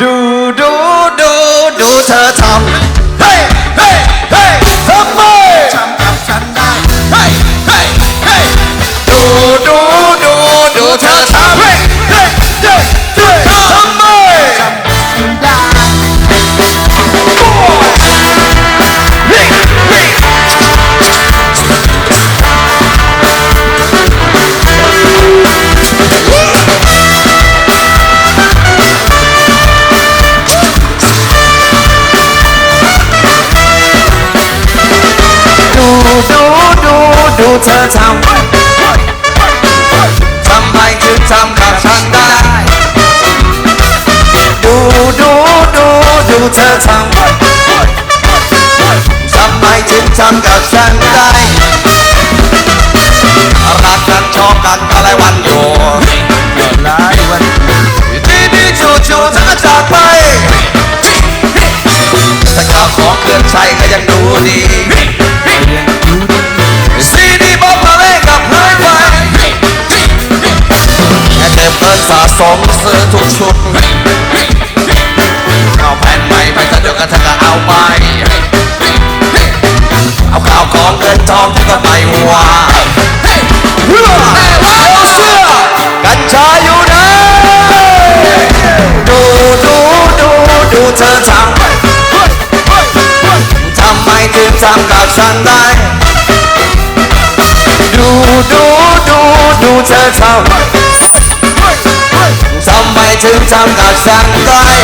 ดูดูดูดูเธอทำ เธอทำทำไมถึงทำกับฉันได้ ดูดูดูดูเธอทำทำไมถึงทำกับฉันได้รักกันชอบกันอะไรวันอยู่หลายวันดีดีๆจู่ๆเธอก็จากไปแต่ข้าวของเครื่องใช้ก็ยังดูดี สมซื้อทุกชุดเอาแผ่นใหม่ไปก็เดียวก็เธอก็เอาไป เอาข้าวของเงินทองที่ก็ไม่ว่าเอาเสื้อกัญชาอยู่ไหนดูดูดูดูเธอทำทำไมถึงทำกับฉันได้ ดูดูดูดูเธอทำ ถึงทำกับฉันได้เสีย